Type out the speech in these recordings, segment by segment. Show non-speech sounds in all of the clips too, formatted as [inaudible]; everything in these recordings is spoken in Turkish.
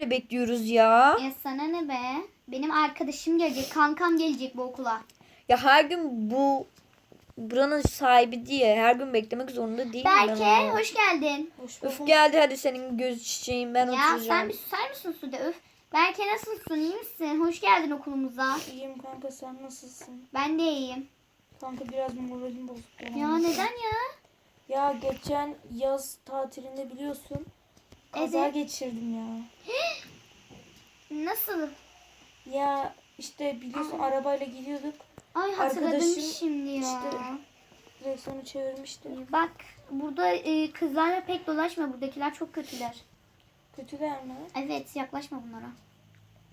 Böyle bekliyoruz ya. Ya sana ne be? Benim arkadaşım gelecek, kankam gelecek bu okula. Ya her gün bu buranın sahibi diye her gün beklemek zorunda değilim ben Berke onu. hoş geldin. Hoş Öf geldi hadi senin göz çiçeğin ben ya oturacağım. sen bir susar mısın Sude? Öf. Berke nasılsın? İyi misin? Hoş geldin okulumuza. İyiyim kanka sen nasılsın? Ben de iyiyim. Kanka biraz moralim bozuk. Ya neden ya? Ya geçen yaz tatilinde biliyorsun. Kaza Evet. geçirdim ya. Nasıl? Ya işte biliyorsun arabayla gidiyorduk. Ay hatırladım Arkadaşım şimdi ya. işte- Direksiyonu çevirmişti. Bak burada e, kızlarla pek dolaşma. Buradakiler çok kötüler. Kötüler mi? Evet yaklaşma bunlara.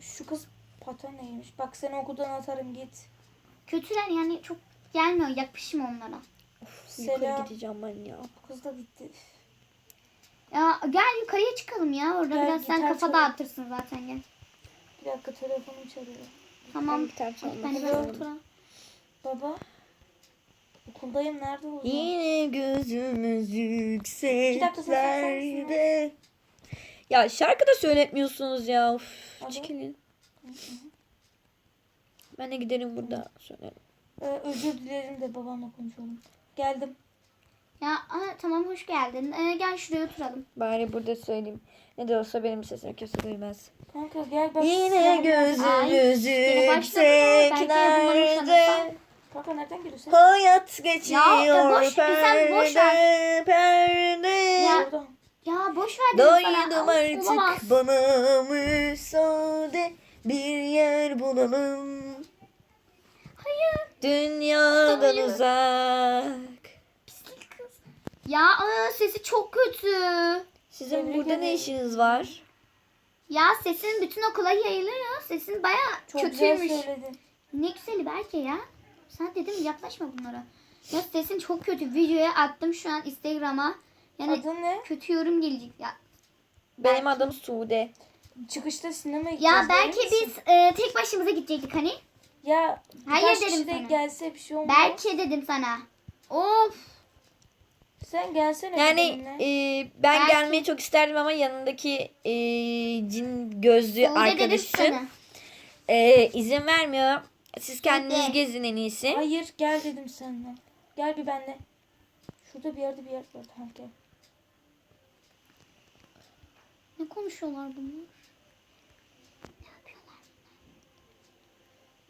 Şu kız paten neymiş? Bak seni okuldan atarım git. Kötüler yani çok gelmiyor. Yakışma onlara. Yukarı Selam. gideceğim ben ya. Bu kız da gitti. Ya gel yukarıya çıkalım ya. Orada Gel, biraz sen gitar kafa çalalım. dağıtırsın zaten gel. Bir dakika telefonum çalıyor. Tamam. Ben gitar çalmak Ben de istiyorum. oturalım. Baba. Okuldayım nerede olacağım? Yine gözümüz yükseklerde. Ya şarkı da söyletmiyorsunuz ya. Of, Hadi. çekilin. Ben de giderim burada söylerim. Ee, özür dilerim de babamla konuşalım. Geldim. Ya aa, tamam hoş geldin. Ee, gel şuraya oturalım. Bari burada söyleyeyim. Ne de olsa benim sesim kimse duymaz. Kanka gel bak. Yine bunları yükseklerde. Kanka nereden geliyorsun? Hayat geçiyor ya boş- sen boş perde perde. Ya. Ya boş ver dedim sana. Doydum olamaz. artık bana müsaade bir yer bulalım. Hayır. Dünyadan Hayır. uzak. Ya aa, sesi çok kötü. Sizin Tebrik burada ne ederim. işiniz var? Ya sesin bütün okula yayılıyor. Sesin baya Çok güzel kötüymüş. söyledin. Ne güzeli belki ya. Sen dedim yaklaşma bunlara. Ya sesin çok kötü. Videoya attım şu an Instagram'a. Yani Adın ne? kötü yorum gelecek ya. Benim adım Sude. Çıkışta sinemaya gideceğiz. Ya belki misin? biz e, tek başımıza gidecektik hani. Ya Hayır birkaç dedim kişi de sana. gelse bir şey olmaz. Belki dedim sana. Of. Sen gelsene Yani e, ben Belki- gelmeyi çok isterdim ama yanındaki e, cin gözlü dedim arkadaşım e, izin vermiyor. Siz kendiniz Sude. gezin en iyisi. Hayır gel dedim seninle. Gel bir benle. Şurada bir yerde bir yer var. Tamam gel. Ne konuşuyorlar bunlar? Ne yapıyorlar?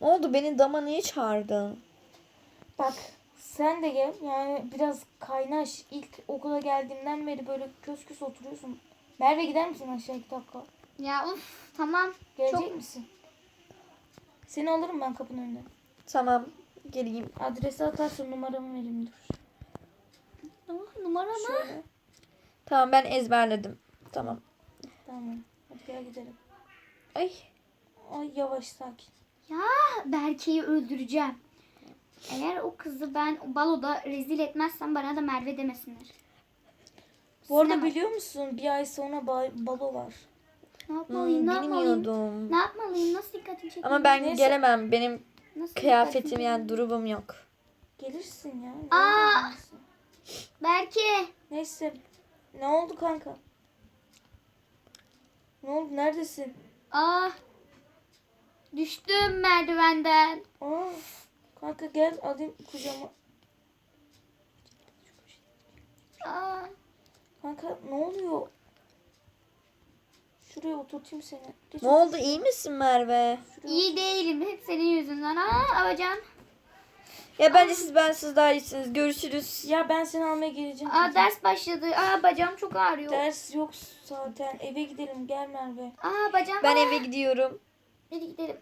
Ne oldu beni dama niye çağırdın? Bak sen de gel. Yani biraz kaynaş. İlk okula geldiğimden beri böyle kös kös oturuyorsun. Merve gider misin aşağı iki dakika? Ya of tamam. Gelecek Çok- misin? Seni alırım ben kapının önüne. Tamam geleyim. Adresi atarsın numaramı vereyim dur. Ah, numara mı? Tamam ben ezberledim. Tamam. Tamam. Hadi gel gidelim. Ay. Ay yavaş sakin. Ya Berke'yi öldüreceğim. Eğer o kızı ben baloda rezil etmezsem bana da Merve demesinler. Bu arada Sinema. biliyor musun bir ay sonra ba- balo var. Ne Hmm, yapmalıyım? ne yapmalıyım? bilmiyordum. Ne yapmalıyım? Nasıl dikkatini çekeyim? Ama ben Neyse. gelemem. Benim Nasıl kıyafetim yani durumum yok. Gelirsin ya. Aa! Gelirsin. Berke. Neyse. Ne oldu kanka? Ne oldu? Neredesin? Ah. Düştüm merdivenden. Aa, kanka gel alayım kucağıma. Aa. Kanka ne oluyor? Şuraya oturtayım seni. Geç Ne oldu iyi misin Merve? şuraya. İyi değilim. Hep senin yüzünden. Aa Abacan. Ya bence siz ben siz daha iyisiniz. Görüşürüz. Ya ben seni almaya geleceğim. Aa ders başladı. Aa bacağım çok ağrıyor. Ders yok zaten. Eve gidelim. Gel Merve. Aa bacağım. Ben Aa. eve gidiyorum. Hadi gidelim.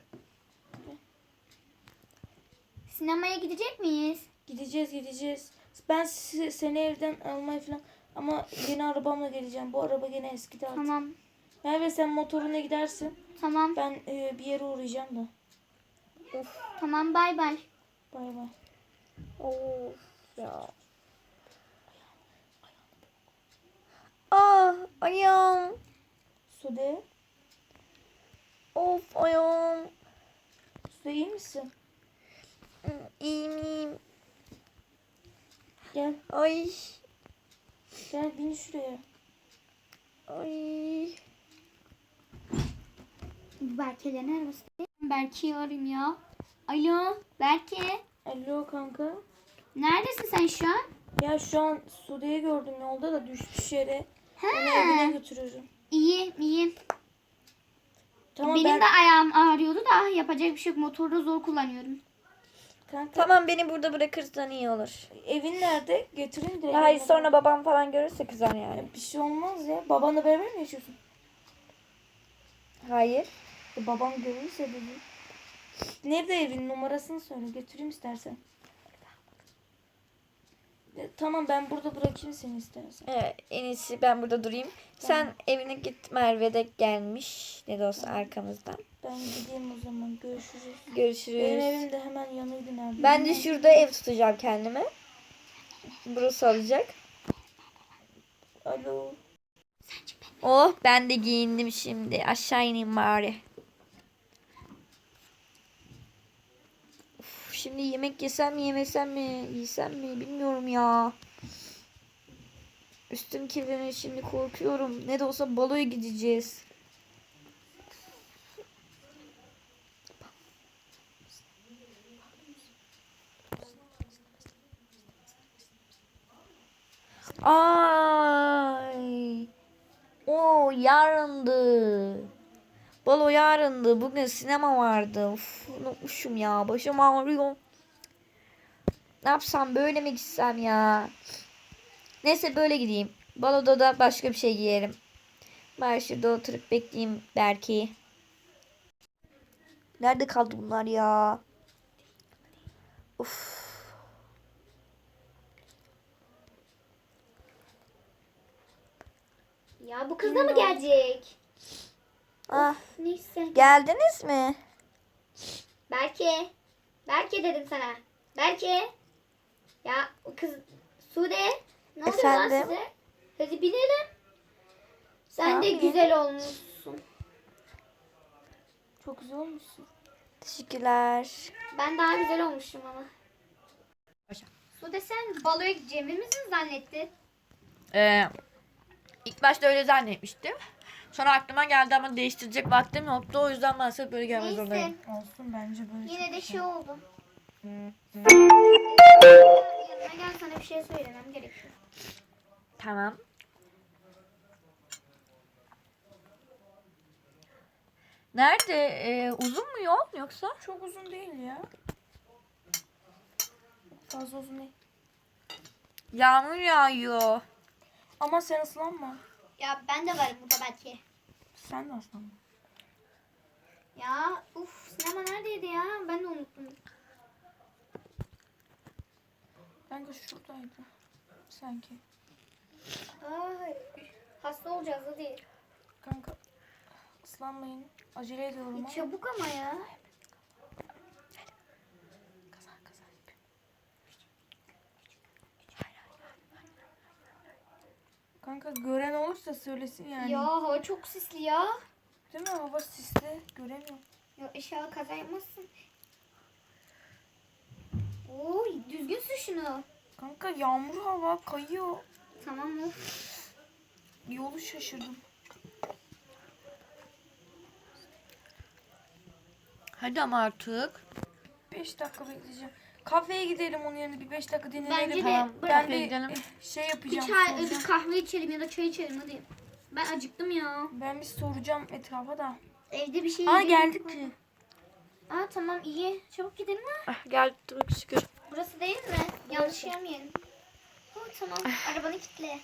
Sinemaya gidecek miyiz? Gideceğiz gideceğiz. Ben si- seni evden almaya falan ama yeni arabamla geleceğim. Bu araba gene eskidi artık. Tamam. Merve sen motoruna gidersin. Tamam. Ben e, bir yere uğrayacağım da. Tamam bay bay. Bay bay. Of ya. Ah ayağım. Sude. Of ayağım. Sude iyi misin? İyiyim iyiyim. Gel. Ay. Gel bin şuraya. Ay. Berke'lerin arabası. Berke'yi arayayım ya. Alo Berke. Alo kanka. Neredesin sen şu an? Ya şu an Sude'yi gördüm yolda da düşmüş yere. He. Onu evine götürüyorum. İyi iyi. Tamam Benim ben... de ayağım ağrıyordu da yapacak bir şey yok. Motorda zor kullanıyorum. Kanka Tamam beni burada bırakırsan iyi olur. evin nerede? Getireyim direkt. Hayır evine. sonra babam falan görürse kızar yani. Bir şey olmaz ya. Babanla beraber mi yaşıyorsun? Hayır. E, babam görürse dedi. Nerede evin numarasını söyle götüreyim istersen. E, tamam ben burada bırakayım seni istersen. Evet, en iyisi ben burada durayım. Sen evine git Merve de gelmiş. Ne de olsa arkamızdan. Ben gideyim o zaman görüşürüz. Benim Görüşürüz. evim de hemen yanıydı nerede? Ben de şurada ev tutacağım kendime. Burası olacak. Alo. Oh ben de giyindim şimdi. Aşağı ineyim bari. Uf, şimdi yemek yesem mi yemesem mi yesem mi bilmiyorum ya. Üstüm kirlenir şimdi korkuyorum. Ne de olsa baloya gideceğiz. Ay. O yarındı. Balo yarındı. Bugün sinema vardı. Uf, unutmuşum ya. Başım ağrıyor. Ne yapsam böyle mi gitsem ya? Neyse böyle gideyim. Baloda da başka bir şey giyerim. Ben şurada oturup bekleyeyim belki. Nerede kaldı bunlar ya? Uf. Ya bu kız da mı gelecek? Ah, Neyse. geldiniz mi? Berke. Berke dedim sana. Berke. Ya o kız Sude. Ne oluyor lan Efendim? size? Hadi binelim. Sen de Tamam, güzel olmuşsun. Çok güzel olmuşsun. Teşekkürler. Ben daha güzel olmuşum ama. Sude sen baloya gideceğimizi mi zannettin? Ee, ilk başta öyle zannetmiştim. Sonra aklıma geldi ama değiştirecek vaktim yoktu. O yüzden maalesef böyle gelmek Neyse. zorundayım. Olsun bence böyle. Yine de şey oldu. Yanına gel sana bir şey söylemem gerekiyor. Tamam. Nerede? Ee, uzun mu yol yoksa? Çok uzun değil ya. Fazla uzun değil. Yağmur yağıyor. Ama sen ıslanma. Ya ben de varım burada belki. Sen de ıslanma. Ya uf sinema neredeydi ya? Ben de unuttum. Kanka şuradaydı. Sanki. Ay, hasta olacağız hadi. Kanka ıslanmayın. Acele ediyorum ama. Çabuk ama ya. Kaza kaza yapayım. Kanka gören olursa söylesin yani. Ya hava çok sisli ya. Değil mi? Hava sisli. Göremiyorum. Ya inşallah kaza yapmazsın. Oo düzgün sür şunu. Kanka yağmur hava kayıyor. Tamam of. Yolu şaşırdım. Hadi ama artık. 5 dakika bekleyeceğim. Kafeye gidelim onun yerine bir 5 dakika dinlenelim. Bence de Tamam. Ben Kafeye bir gidelim. şey Bir yapacağım. çay, soracağım. bir kahve içelim ya da çay içelim hadi. Ben acıktım ya. Ben bir soracağım etrafa da. Evde bir şey Aa yiyeyim. geldik ki. Aa tamam iyi. Çabuk gidelim ha. Ah, geldi çok şükür. Burası değil mi? Yanlış yemeyelim. Oh, tamam. Arabanı kilitle.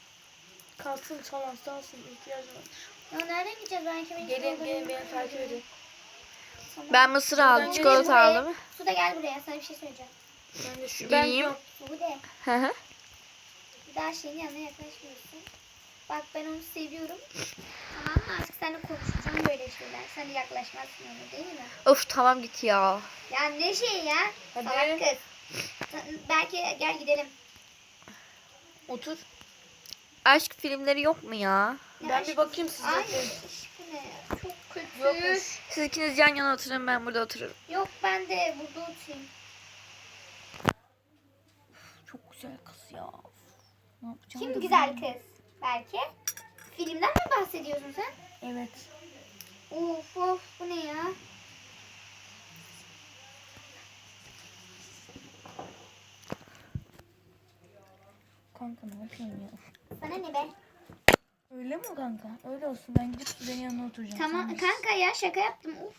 Kalsın çalan sağ olsun ihtiyacım var. Ya nereden gideceğiz? Ben kimin Gelin gelin beni takip edin. Ben mısır aldım, çikolata aldım. Su da gel buraya. Sana bir şey söyleyeceğim. Ben de şu İyiyim. yok. Su de. Hı hı. Bir daha şeyin yanına yaklaşmıyorsun. Bak ben onu seviyorum. Tamam mı? Artık seninle konuşacağım böyle şeyler. Sen de yaklaşmazsın ona değil mi? of tamam git ya. Ya ne şey ya? Hadi. Salak kız. Belki gel gidelim. Otur. Aşk filmleri yok mu ya? Ya Ben aşk- bir bakayım size. Ay bu ne? Çok kötü. Yokmuş. Siz ikiniz yan yana oturun ben burada otururum. Yok ben de burada oturayım. Çok güzel kız ya. Ne yapacağım Kim da güzel bilmiyorum. kız? Belki. Filmden mi bahsediyorsun sen? Evet. Uf Of of bu ne ya? Kanka ne yapıyorsun ya? Sana ne be? Öyle mi kanka? Öyle olsun. Ben gidip Sude'nin yanına oturacağım. Tamam Sen kanka ya şaka yaptım. Of.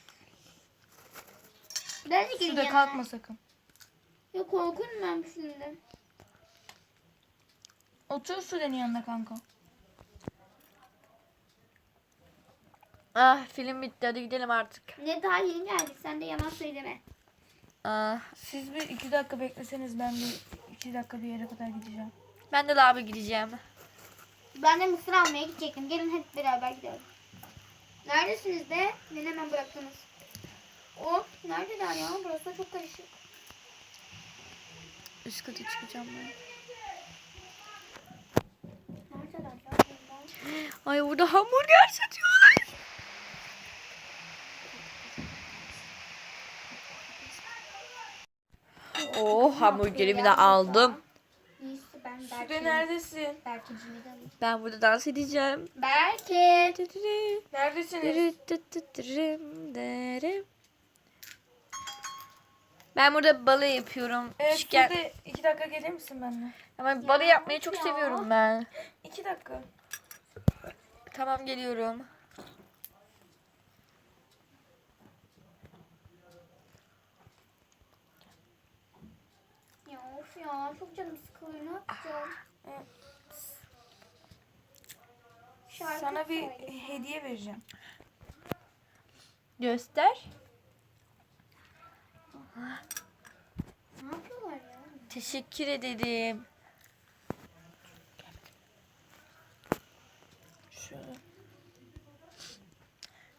Ben de Sude geleceğim. kalkma sakın. Ya korkuyorum ben şimdi. Otur Sude'nin yanına kanka. Ah film bitti hadi gidelim artık. Ne daha yeni geldik sen de yalan söyleme. Ah, Siz bir iki dakika bekleseniz ben bir iki dakika bir yere kadar gideceğim. ben de lava gideceğim. Ben de mısır almaya gidecektim. Gelin hep beraber gidelim. Neredesiniz de? Beni hemen bıraktınız. O neredeler ya? Burası da çok karışık. Üst kata çıkacağım ben. Neredeler ya? bunlar? Ay burada hamburger satıyorlar. Oh hamburgerimi de aldım. Berke'yi neredesin? Ben burada dans edeceğim. Berke. Neredesiniz? Ben burada balı yapıyorum. Evet Sude iki dakika gelir misin benimle? Ama balı yapmayı çok ya. seviyorum ben. İki dakika. Tamam geliyorum. Ya of ya çok canım sıkılıyor. Ne yapacağım? Şarkı Sana bir söyle. hediye vereceğim. Göster. Ne yapıyorlar ya? Teşekkür ederim.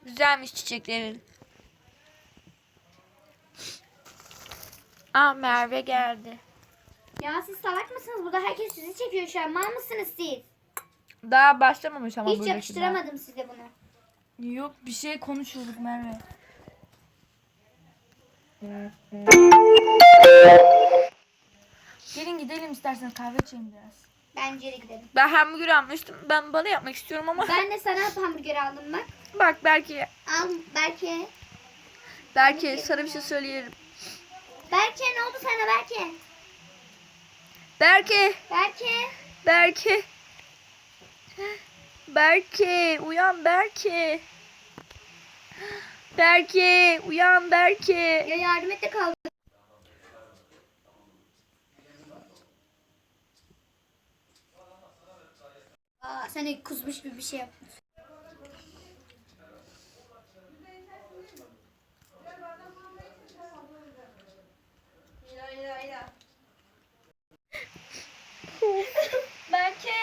Güzelmiş çiçeklerin. Aa Merve geldi. Ya siz salak mısınız? Burada herkes sizi çekiyor şu an. Mal mısınız siz? Daha başlamamış ama Hiç buradakiler. yakıştıramadım size bunu. Yok bir şey konuşuyorduk Merve. Gelin gidelim istersen kahve içelim biraz. Bence de gidelim. Ben hamburger almıştım. Ben balı yapmak istiyorum ama Ben de sana hamburger aldım bak. [laughs] bak belki Al Berke. belki sana bir şey söyleyelim. Berke ne oldu sana Berke? Berke, Berke. Berke. Berke, uyan Berke. Berke, uyan Berke. Ya yardım et de kaldı. Aa, sen de kusmuş gibi bir şey yaptın. Berke.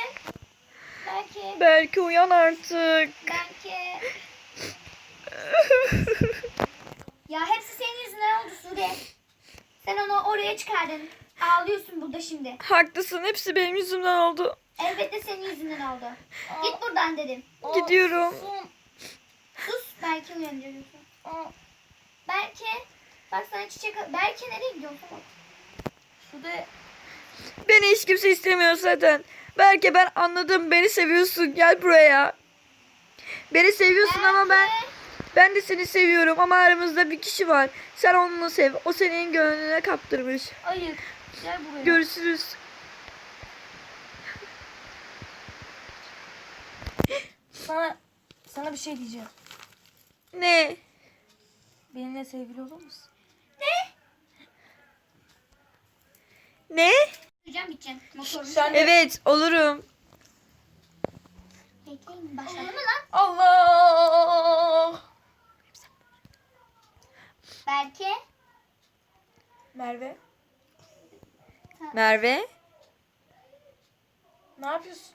Berke. Berke uyan artık. Berke. [laughs] Ya hepsi senin yüzünden oldu Sude. Sen onu oraya çıkardın. Ağlıyorsun burada şimdi. Haklısın, hepsi benim yüzümden oldu. Elbette senin yüzünden oldu. Git buradan dedim. Gidiyorum. Sus. Belki uyandırıyorsun. Belki. Bak sana çiçek Belki nereye gidiyorsun? Sude Beni hiç kimse istemiyor zaten. Belki ben anladım, beni seviyorsun. Gel buraya. Beni seviyorsun ama ben ben de seni seviyorum ama aramızda bir kişi var. Sen onu sev. O senin gönlüne kaptırmış. hayır gel buraya. Görüşürüz. Sana sana bir şey diyeceğim. Ne? Benimle sevgili olur musun? Ne? Duyacağım gideceğim. Motorunu. Sen Evet, olurum. Bekleyin. Başladı mı lan? Allah! Belki. Merve Merve? ne yapıyorsun?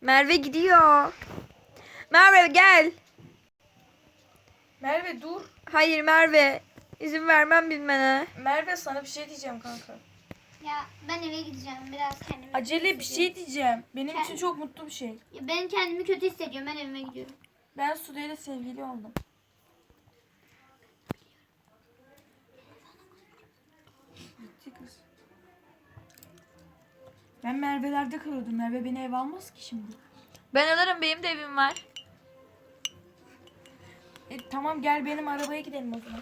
Merve gidiyor. Merve gel. Merve dur. Hayır Merve. İzin vermem bilmene. Merve sana bir şey diyeceğim kanka. Ya ben eve gideceğim. Biraz kendimi... Acele bir şey diyeceğim. Benim için çok mutlu bir şey. Ya Ben kendimi kötü hissediyorum. Ben evime gidiyorum. Ben Sude ile sevgili oldum. Gitti kız. Ben Merve'lerde kalıyordum. Merve beni ev almaz ki şimdi. Ben alırım benim de evim var. E, tamam gel benim arabaya gidelim o zaman.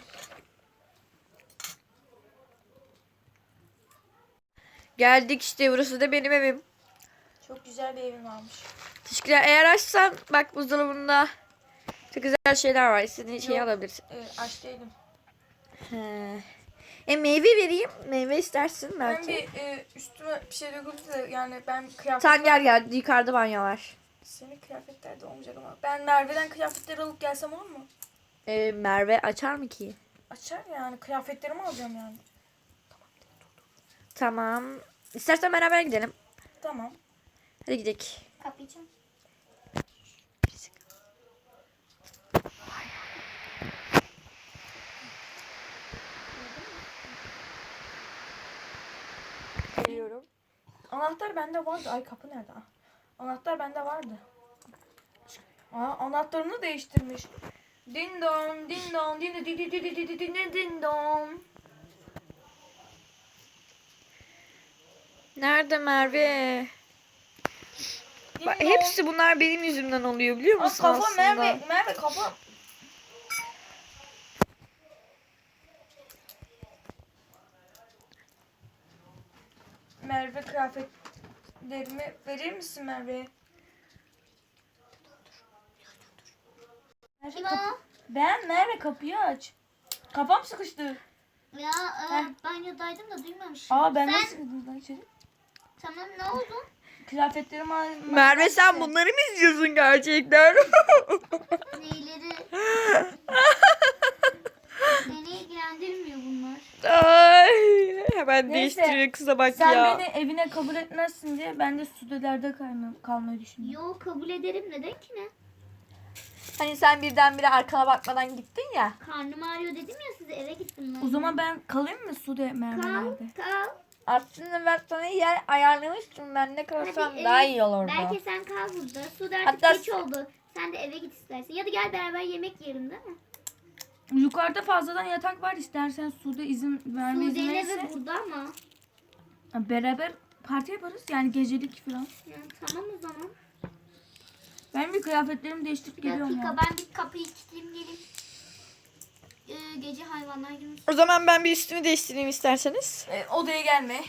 Geldik işte burası da benim evim. Çok güzel bir evin varmış. Teşekkürler. Eğer açsan bak buzdolabında çok güzel şeyler var. İstediğin şeyi Yok. alabilirsin. Evet aç değilim. He. E meyve vereyim. Meyve istersin Ben belki. bir e, üstüme bir şey döküldü de yani ben kıyafet... Sen gel gel. Yukarıda banyo var. Senin kıyafetlerde olmayacak ama. Ben Merve'den kıyafetleri alıp gelsem olur mu? E, Merve açar mı ki? Açar yani. Kıyafetlerimi alacağım yani. Tamam. İstersen beraber gidelim. Tamam. Hadi gidelim. Kapayacağım. Geliyorum. Anahtar bende vardı. Ay kapı nerede? Ah. Anahtar bende vardı. Aa, anahtarını değiştirmiş. Din don, din don, din din din din din din din din. Nerede Merve? Din Bak, hepsi bunlar benim yüzümden oluyor biliyor Aa, musun kafa aslında? Merve, Merve kafa. Merve kıyafetlerimi verir misin Merve? Merve o? Ben Merve kapıyı aç. Kafam sıkıştı. Ya Heh. e, banyodaydım da duymamışım. Aa ben Sen- nasıl girdim lan içeri? Tamam ne oldu? Kıyafetlerimi al. Merve sen bunları mı izliyorsun gerçekten? [laughs] Neyleri? [laughs] Beni ilgilendirmiyor bunlar. Ay, hemen Neyse, değiştiriyor kıza bak Sen ya. beni evine kabul etmezsin diye ben de stüdyolarda kalmayı, kalmayı düşünüyorum. Yo kabul ederim neden ki ne? Hani sen birdenbire arkana bakmadan gittin ya. Karnım ağrıyor dedim ya size eve gittim ben. O zaman ben kalayım mı Sude kal kal. Aslında ben sana yer ayarlamıştım. Ben ne kalsam Hadi, daha evet, iyi olurdu. Belki sen kal burada. Su da artık Hatta- geç oldu. Sen de eve git istersen. Ya da gel beraber yemek yiyelim değil mi? Yukarıda fazladan yatak var istersen Sude izin verme izin Sude'yle verirse. de burada ama. Beraber parti yaparız yani gecelik falan. Ya, tamam o zaman. Ben bir kıyafetlerimi değiştirip Bir geliyorum dakika ya. ben bir kapıyı kilitleyeyim geleyim. Ee, gece hayvanlar günü. O zaman ben bir üstümü değiştireyim isterseniz. E, odaya gelme.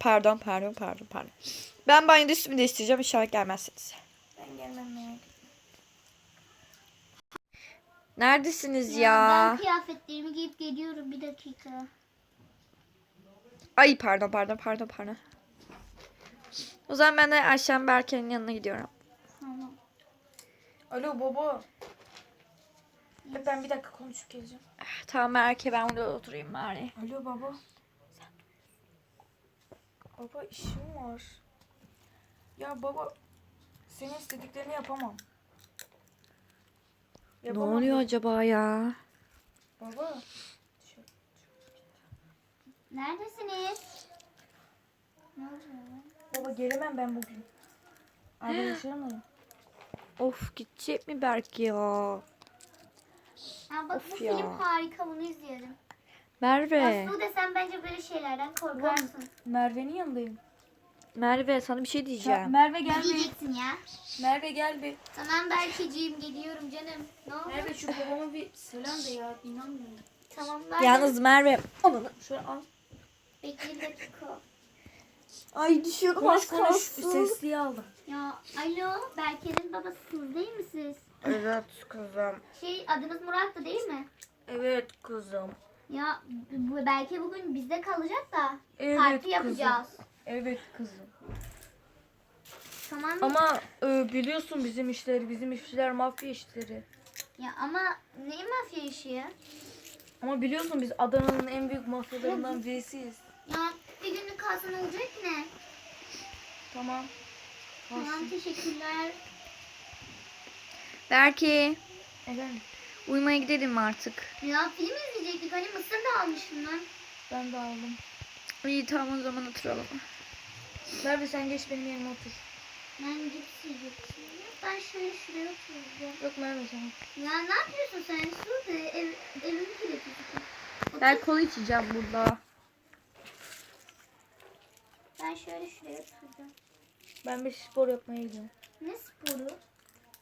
Pardon pardon pardon pardon. Ben banyoda üstümü değiştireceğim inşallah gelmezsiniz. Ben gelmem merak etme. Neredesiniz Ya, ya? ben kıyafetlerimi giyip geliyorum bir dakika. Ay pardon pardon pardon pardon. O zaman ben de Ayşen Berke'nin yanına gidiyorum. Tamam. Alo baba. Ben bir dakika konuşup geleceğim. Tamam Berke ben burada oturayım bari. Alo baba. Baba işim var. Ya baba senin istediklerini yapamam. Ne Yapamam oluyor acaba ya? Baba. Neredesiniz? Ne oluyor? Baba gelemem ben bugün. Arkadaşlarımlayım. [gasps] Of gidecek mi Berke ya? Ha bak Of bu ya. film harika bunu izleyelim. Merve. Aslı sen bence böyle şeylerden korkarsın. Merve'nin yanındayım. Merve sana bir şey Ya, diyeceğim. Merve Ne gel bir. diyeceksin ya? Merve gel bir. Tamam Berkeciğim geliyorum canım. Ne oldu? Merve şu babama bir selam de ya. İnanmıyorum. Tamam ver. Yalnız Merve. Alın. Şöyle al. Bekle bir dakika. Ay düşüyordum Konuş az konuş. kalsın. Sesliyi aldım. Ya alo Berke'nin babasısınız değil mi siz? Evet kızım. Şey adınız Murat'tı değil mi? Evet kızım. Ya bu Berke bugün bizde kalacak da Evet parti kızım. Evet kızım. Tamam mı? Ama e, biliyorsun bizim işleri, bizim işler mafya işleri. Ya ama ne mafya işi ya? Ama biliyorsun biz Adana'nın en büyük mafyalarından birisiyiz. Ya bir günlük kalsın olacak ne? Tamam. Tamam teşekkürler. Berke. Efendim Uyumaya gidelim artık? Ya film izleyecektik hani mısır da almışım ben. ben de aldım. İyi tamam o zaman oturalım. Merve sen geç benim yerime otur. Ben cips yiyecektim. Ben şöyle şuraya oturacağım. Yok Merve sen. Ya ne yapıyorsun sen? Şurada ev, evimi kirletiyorsun. Ben kola içeceğim burada. Ben şöyle şuraya oturacağım. Ben bir spor yapmaya gidiyorum. Ne sporu?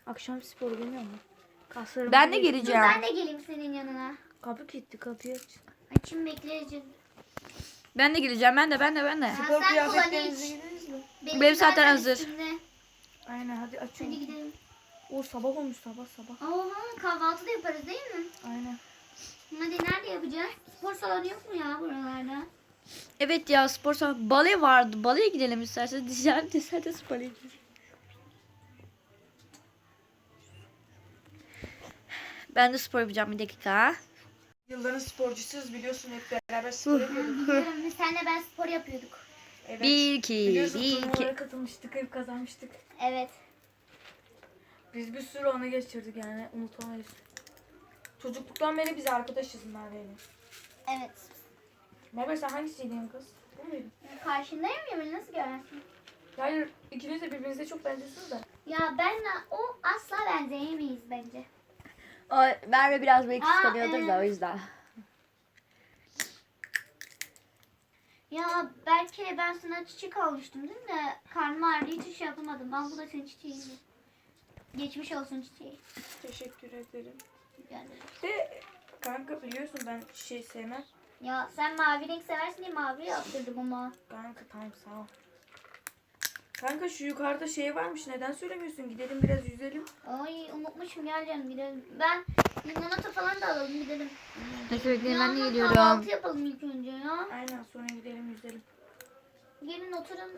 Akşam sporu bilmiyor musun? Kaslarımı Ben de. Dur geleceğim. ben de geleyim senin yanına. Kapı kilitli kapıyı aç. Açayım bekleyeceğim. Ben de geleceğim. Ben de ben de ben de. Spor sen kıyafetlerinizi hiç. giydiniz mi? Benim zaten hazır. üstümde. Aynen hadi Hadi açıyorum. gidelim. O sabah olmuş sabah sabah. Oha kahvaltı da yaparız değil mi? Aynen. Hadi nerede yapacağız? Spor salonu yok mu ya buralarda? Evet ya spor salonu. Bale vardı. Baleye gidelim isterseniz. Dışarı dışarıda baleye gidelim. Ben de spor yapacağım bir dakika. Yılların sporcusuyuz biliyorsun hep beraber spor yapıyorduk. Biliyorum biz senle ben spor yapıyorduk. Evet. Bir iki, Biliyorsun bir iki. turnuvalara katılmıştık hep kazanmıştık. Evet. Biz bir sürü anı geçirdik yani unutamayız. Çocukluktan beri biz arkadaşız Merve'yle. Evet. Merve sen hangisiydin kız? Bu muydun? Karşındayım ya beni nasıl görersin? Hayır ikiniz de birbirinize çok benziyorsunuz da. Ya benle o asla benzeyemeyiz bence. O, Merve biraz Aa, kıskanıyordur da evet. o yüzden. Ya belki ben sana çiçek almıştım değil mi? Karnım ağrıdı hiç şey yapamadım. Ben bu da senin çiçeğindi. Geçmiş olsun çiçeği. Teşekkür ederim. Yani. De kanka biliyorsun ben şey sevmem. Ya sen mavi renk seversin diye mavi yaptırdım ama. Kanka tamam sağ ol. Kanka şu yukarıda şey varmış neden söylemiyorsun? Gidelim biraz yüzelim. Ay unutmuşum gel canım gidelim. Ben limonata falan da alalım gidelim. Neyse bekleyin ben de Ya, geliyorum. Kahvaltı yapalım ilk önce ya. Aynen sonra gidelim yüzelim. Gelin oturun.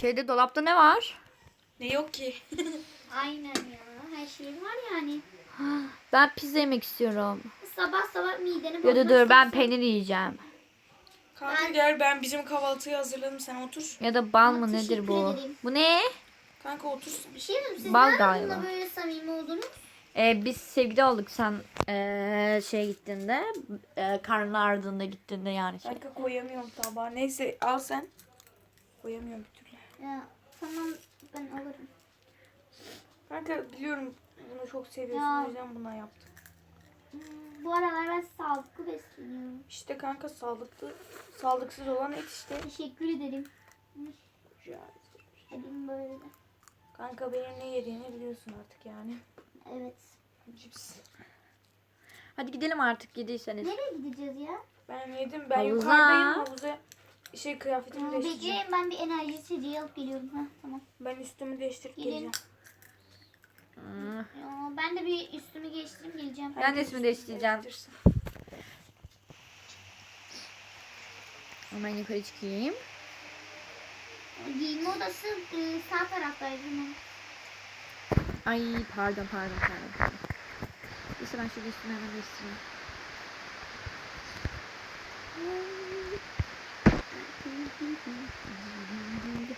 Şeyde dolapta ne var? Ne yok ki? [laughs] Aynen ya. Her şey var yani. Ben pizza yemek istiyorum. Sabah sabah mideni Ya bozmak da dur ben peynir yiyeceğim. Kanka gel ben bizim kahvaltıyı hazırladım sen otur. Ya da bal mı nedir bu? ederim. Bu ne? Kanka otur. Bir şey mi? Siz Bal galiba. böyle samimi oldunuz? Ee, biz sevgili olduk sen ee, şey gittiğinde ee, karnın ardında gittiğinde yani şey. Kanka koyamıyorum tabağa. Neyse al sen. Koyamıyorum bir türlü. Ya tamam ben alırım. Kanka biliyorum bunu çok seviyorsun Ya. o yüzden buna yaptım. Bu aralar ben sağlıklı besleniyorum. İşte kanka sağlıklı, sağlıksız olan et işte. Teşekkür ederim. Rica ederim. Böyle. de. Kanka benim ne yediğini biliyorsun artık yani. Evet. Cips. Hadi gidelim artık yediyseniz. Nereye gideceğiz ya? Ben yedim. Ben Havuza. yukarıdayım havuza. Şey kıyafetimi değiştireceğim. Bekleyin ben bir enerji içeceği alıp geliyorum. Ha tamam. Ben üstümü değiştirip Gidelim. geleceğim. Hmm. Ben de bir üstümü geçtireyim geleceğim. Ben de ismini değiştireceğim. Hemen yukarı çıkayım. Giyinme odası e, sağ taraftaydı. Ay pardon pardon pardon. Neyse ben şöyle üstümü hemen değiştireyim. [laughs]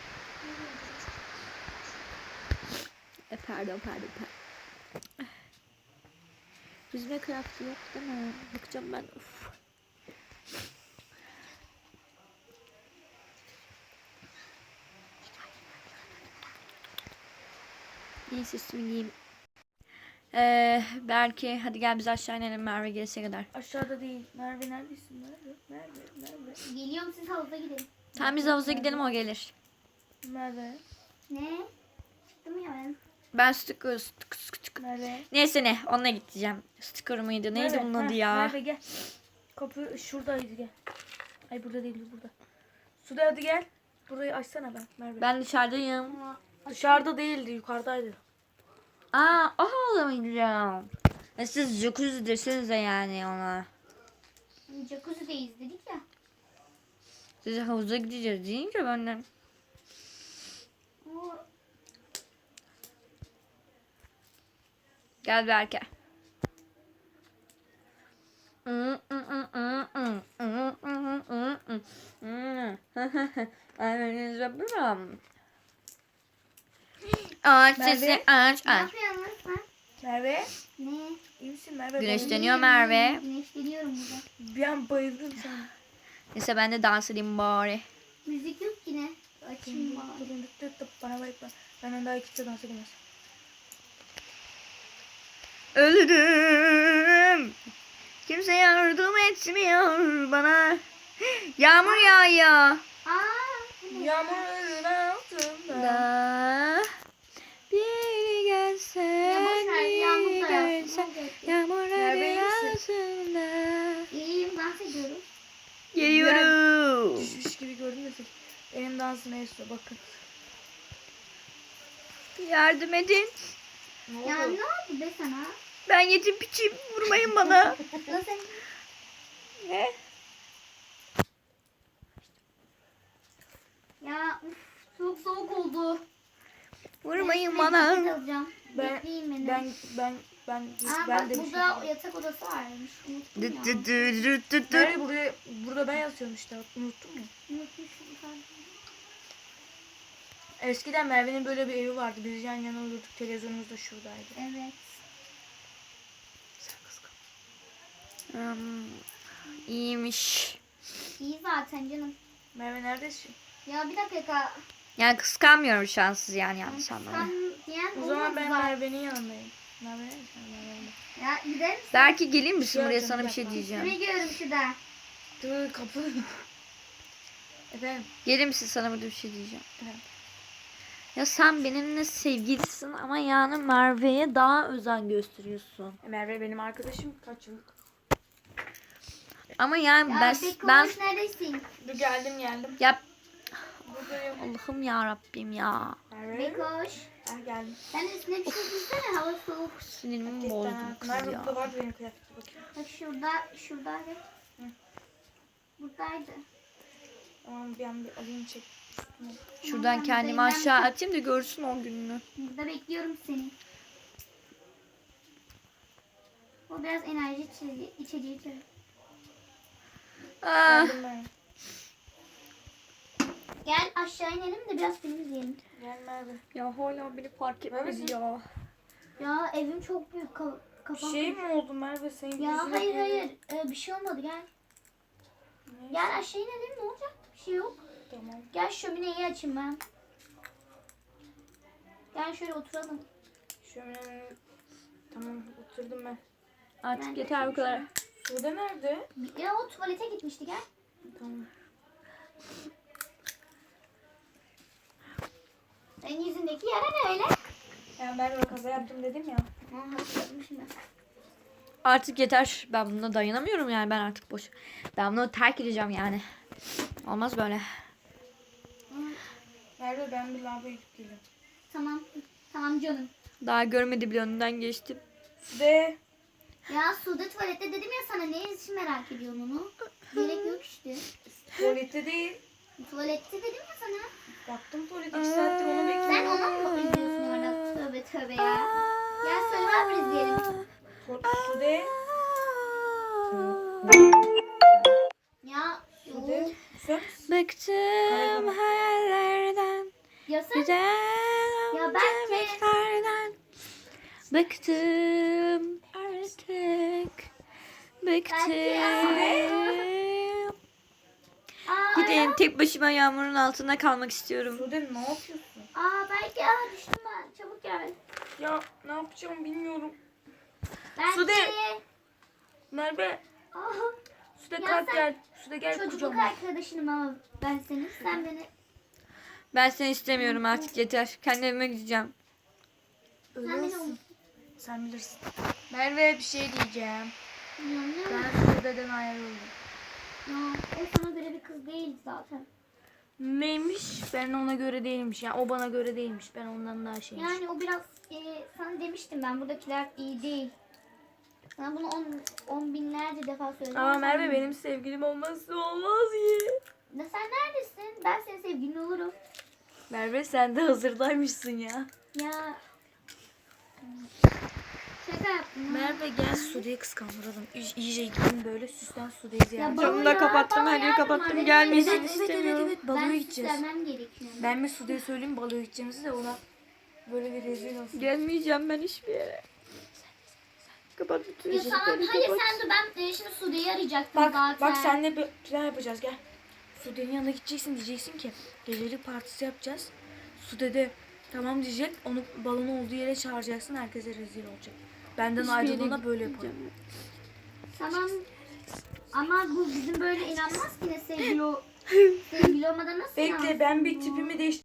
E, pardon pardon pardon. Yüzme kıyafeti yok değil mi? Bakacağım ben. Uf. Neyse giyeyim. Ee, belki hadi gel biz aşağı inelim Merve gelese kadar. Aşağıda değil. Merve neredesin? Merve, Merve, Merve. Geliyorum siz havuza gidin. Tamam biz havuza gidelim o gelir. Merve, Ne? Çıktım ya ben. Ben sticker, sticker, sticker. Merve. Neyse ne onunla gideceğim. Sticker mıydı neydi Merve, bunun adı ya? Merve gel. Kapı şuradaydı gel. Ay burada değil burada. Suda hadi gel. Burayı açsana ben Merve. Ben dışarıdayım. Ama Dışarıda değildi yukarıdaydı. Aa o mı gideceğim? E siz jacuzzi desenize yani ona. jacuzzi'deyiz dedik ya. Siz havuza gideceğiz deyince ben de. Gel Berke. Anneniz yapıyorum. Aç sesi Merve. aç ne aç. yapıyorsun sen? Merve. Ne? iyi misin Merve? Güneşleniyor Merve. Güneşleniyorum burada. Bir an bayıldım sana. Neyse ben de dans edeyim bari. Müzik yok yine. Açayım bari. Benden daha kimse dans edemez. Ölürüm. Kimse yardım etmiyor bana. Yağmur yağ ya. Yağmurun altında. Biri gelse, biri gelse. Yağmur altında. İyiyim bahsediyorum. Geliyorum. Düşmüş gibi gördüm de. Benim dansım Esra bakın. Yardım edin. Ya ne oldu be ben yetim piçim. Vurmayın bana. Ne? Ya uf, çok soğuk oldu. Vurmayın Ben bana. Ben- Bekleyin beni. Ben ben ben Aa, ben bak de bir şey burada yatak odası varmış. Unuttum Dıt ya. dıt dıt. Nerede buraya burada ben yatıyorum işte unuttun mu? Unutmuşum ben. Eskiden Merve'nin böyle bir evi vardı. Biz yan yana olurduk. Televizyonumuz da şuradaydı. Evet. Sen kıskan. Hmm, iyiymiş. İyi zaten canım. Merve neredesin? Ya bir dakika. Yani kıskanmıyorum şanssız yani yanlış anlama. O zaman ben. Merve'nin yanındayım. Merve. Ya gider misin? Belki geleyim misin buraya sana bir şey diyeceğim. Şuraya geliyorum şurada. Dur kapı. Efendim. Gelir misin sana burada bir şey diyeceğim. Evet. Ya sen benimle sevgilisin ama yani Merve'ye daha özen gösteriyorsun. E, Merve benim arkadaşım. Kaç yıllık? Ama yani Ya ben ben neredesin? Dur geldim geldim. ya Buradayım. Allah'ım ya Rabbim ya. Bekoş. Ben geldim. Sen üstüne bir şey giysene hava soğuk. Sinirimi bozdun kız ya. burada vardı benim kıyafetim. Bakayım. Bak şurada, şuradaydı. Hı. Buradaydı. Tamam ben bir alayım çek. Şuradan kendimi aşağı atayım da görsün o gününü. Burada bekliyorum seni. O biraz enerji içeceği, içeceği. Ah. Gel aşağı inelim de biraz film izleyelim. Gel Merve. ya hala beni fark etmedi ya. Ya evim çok büyük. Ka- kafam Şey mi oldu Merve senin Ya yüzüne hayır böyle- hayır. Ee, bir şey olmadı gel. Neyse, Gel aşağı inelim ne olacak? Bir şey yok. Tamam. Gel şömineyi açayım ben. Gel şöyle oturalım. Şöyle Tamam oturdum ben. Artık Ben de yeter bu kadar. Sude nerede? Ya o tuvalete gitmişti gel. Tamam. Senin yüzündeki yara ne öyle? Ya Merve kaza yaptım dedim ya. Artık yeter. Ben buna dayanamıyorum yani ben artık boş. Ben bunu terk edeceğim yani. Olmaz böyle. Merve ben bir lavaboya gidip geliyorum. Tamam. Tamam canım. Daha görmedi bile önünden geçtim. Sude. Ya Suda tuvalette dedim ya sana ne için merak ediyorsun onu? Gerek yok işte. Tuvalette değil. Tuvalette dedim ya sana. Baktım tuvalete 2 saattir onu bekliyorum. Sen ona mı izliyorsun orada? Tövbe tövbe ya. Gel Survivor izleyelim. Tu- Sude. Ya Sude. Bıktım hayallerden. Ya sen Güzel Ya belki-. Bıktım. Bıktım. Aa, Gideyim tek başıma yağmurun altında kalmak istiyorum. Sude ne yapıyorsun? Aa belki aa düştüm ben. Çabuk gel. Ya ne yapacağım bilmiyorum. Belki. Sude. Merve. Aa, Sude Ya kalk sen gel. Sude gel çocukluk kucağıma. arkadaşınım ama ben senin. Sen beni. Ben seni istemiyorum artık yeter. Kendi evime gideceğim. Öyle Sen beni olsun. Sen bilirsin. Merve bir şey diyeceğim. Ya, ne? Ben Sude'den ayrıldım. Ya, o sana göre bir kız değil zaten. Neymiş? Ben ona göre değilmiş. Yani o bana göre değilmiş. Ben ondan daha şeymiş. Yani o biraz e, sana demiştim ben buradakiler iyi değil. Sana bunu on, on binlerce defa söyledim. Ama Merve benim sevgilim olmazsa olmaz ya. Ya sen neredesin? Ben senin sevgilin olurum. Merve sen de hazırdaymışsın ya. Ya. Şaka yaptım. ya. Merve gel Sude'yi kıskandıralım. İy- İyice gidin böyle süslen Sude'yi ziyaret. Ya edelim. Camını da kapattım, her yeri kapattım. Gelmesin Evet, evet, evet, istemiyorum. evet. Baloya Ben gideceğiz. süslenmem gerekiyor. Ben mi Sude'ye söyleyeyim baloya gideceğimizi de ona böyle bir rezil olsun. Gelmeyeceğim ben hiçbir yere. Kapat bütün Ya tamam ışıkları hayır kapat. sen de ben e, şimdi Sude'yi arayacaktım Bak zaten. bak senle bir plan yapacağız gel. Sude'nin yanına gideceksin diyeceksin ki gecelik partisi yapacağız. Sude de tamam diyecek onu balon olduğu yere çağıracaksın herkese rezil olacak. Benden ayrılana böyle yaparım. Tamam. Ama bu bizim böyle inanmaz ki ne sevgili o. [laughs] sevgili olmadan nasıl Bekle ben bir tipimi değiştireyim.